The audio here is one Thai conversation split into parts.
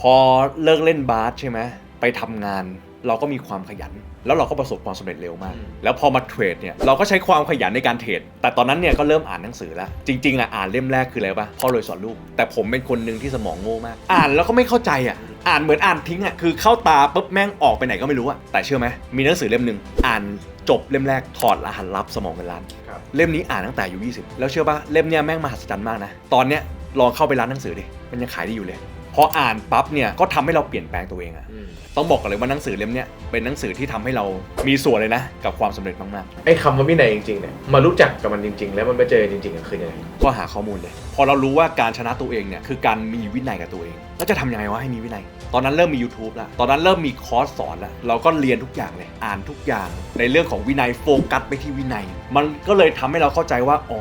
พอเลิกเล่นบาสใช่ไหมไปทำงาน เราก็มีความขยัน แล้วเราก็ประสบความสำเร็จเร็วมากอืมแล้วพอมาเทรดเนี่ยเราก็ใช้ความขยันในการเทรดแต่ตอนนั้นเนี่ยก็เริ่มอ่านหนังสือแล้ว จริงๆอะอ่านเล่มแรกคืออะไรปะพ่อรวยสอนลูกแต่ผมเป็นคนหนึ่งที่สมองโง่มาก อ่านแล้วก็ไม่เข้าใจอะอ่านเหมือนอ่านทิ้งอะคือเข้าตาปุ๊บแม่งออกไปไหนก็ไม่รู้อะแต่เชื่อไหมมีหนังสือเล่มหนึ่งอ่านจบเล่มแรกถอดรหัสลับสมองเป็นล้านครับเล่มนี้อ่านตั้งแต่อายุ20 แล้วเชื่อป่ะเล่มเนี้ยแม่งมหัศจรรย์มากนะ ตอนเนี้ยลองเข้าไปร้านหนังสือดิ มันยังขายได้อยู่เลย พออ่านปั๊บเนี่ยก็ทำให้เราเปลี่ยนแปลงตัวเองอะอืมต้องบอกกันเลยว่าหนังสือเล่มเนี้ยเป็นหนังสือที่ทำให้เรามีส่วนเลยนะ กับความสำเร็จมากไอ้คำว่าวินัยจริงๆเนี่ยมารู้จักกับมันจริง ๆ แล้วมันไปเจอจริงๆอะคือยังไงๆก็หาข้อมูลเลย พอเรารู้ว่าการชนะตัวเองเนี่ยคือการมีวินัยกับตัวเองแล้วจะทำยังไงวะให้มีวินัย ตอนนั้นเริ่มมี YouTube แล้ว ตอนนั้นเริ่มมีคอร์สสอนแล้ว เราก็เรียนทุกอย่างเลย อ่านทุกอย่าง ในเรื่องของวินัยโฟกัสไปที่วินัยมันก็เลยทำให้เราเข้าใจว่าอ๋อ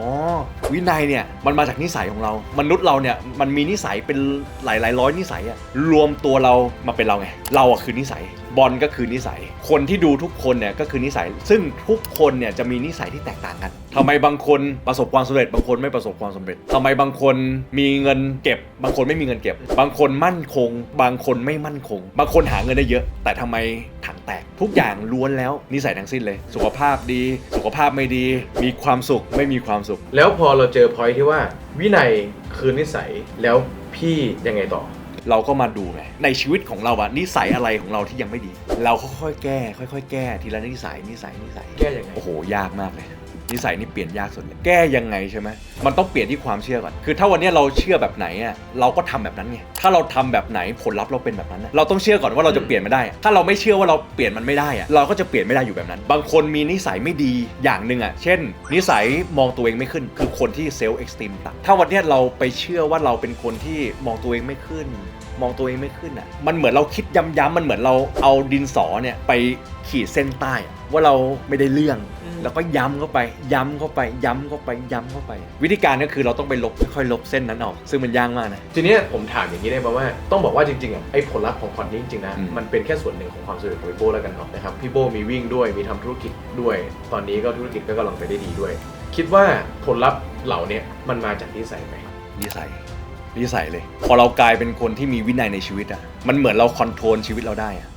วินัยเนี่ยมันมาจากนิสัยของเรา มนุษย์เราเนี่ยมันมีนิสัยเป็นหลายหลายร้อยนิสัยอะรวมตัวเรามาเป็นเราไงเราอะคือนิสัยบอลก็คือนิสัย คนที่ดูทุกคนเนี่ยก็คือนิสัย ซึ่งทุกคนเนี่ยจะมีนิสัยที่แตกต่างกันทำไมบางคนประสบความสำเร็จ บางคนไม่ประสบความสำเร็จทำไมบางคนมีเงินเก็บ บางคนไม่มีเงินเก็บ บางคนมั่นคง บางคนไม่มั่นคง บางคนหาเงินได้เยอะ แต่ทำไมถังแตก ทุกอย่างล้วนแล้วนิสัยทั้งสิ้นเลย สุขภาพดี สุขภาพไม่ดีมีความสุขไม่มีความสุข แล้วพอเราเจอพอยที่ว่า วินัยคือนิสัยแล้วพี่ยังไงต่อ เราก็มาดูไงในชีวิตของเราอะนิสัยอะไรของเราที่ยังไม่ดี เราค่อยๆแก้ ค่อยๆแก้ทีละนิสัยนิสัยนิสัยแก้ยังไงโอ้โหยากมากเลยนิสัยนี่เปลี่ยนยากสุดเลยแก้ยังไงใช่ไหมมันต้องเปลี่ยนที่ความเชื่อก่อน คือถ้าวันเนี้ยเราเชื่อแบบไหนอะเราก็ทำแบบนั้นไง ถ้าเราทำแบบไหนผลลัพธ์เราเป็นแบบนั้น เราต้องเชื่อก่อนว่าเราจะเปลี่ยนไม่ได้ ถ้าเราไม่เชื่อว่าเราเปลี่ยนมันไม่ได้อะเราก็จะเปลี่ยนไม่ได้อยู่แบบนั้น บางคนมีนิสัยไม่ดีอย่างหนึ่งอะเช่น นิสัยมองตัวเองไม่ขึ้น คือคนที่เซลล์เอ็กซ์ตรีมต่ำถ้าวันนี้เราไปเชื่อว่าเราเป็นคนที่มองตัวเองไม่ขึ้น มองตัวเองไม่ขึ้นอะ มันเหมือนเราคิดย้ำๆมันเหมือนเราเอาดินสอเนี่ยไปขีดเส้นใต้อะว่าเราไม่ได้เรื่อง อืม แล้วก็ย้ำเข้าไป ย้ำเข้าไป ย้ำเข้าไป ย้ำเข้าไป วิธีการก็คือเราต้องไปลบค่อยๆลบเส้นนั้นออก ซึ่งมันยากมากนะ ทีเนี้ยผมถามอย่างนี้ได้ไหมว่าต้องบอกว่าจริงๆอะไอ้ผลลัพธ์ของพอร์ตนี้จริงๆนะ อืม มันเป็นแค่ส่วนหนึ่งของความสำเร็จของพี่โบแล้วกันเนาะนะครับพี่โบมีวิ่งด้วยมีทำธุรกิจด้วย ตอนนี้ก็ธุรกิจก็กำลังไปได้ดีด้วย คิดว่าผลลัพธ์เหล่าเนี้ยมันมาจากนิสัยไหมนิสัย นิสัยเลย พอเรากลายเป็นคนที่มีวินัยในชีวิตอะมันเหมือนเราคอนโทรลชีวิตเราได้อะ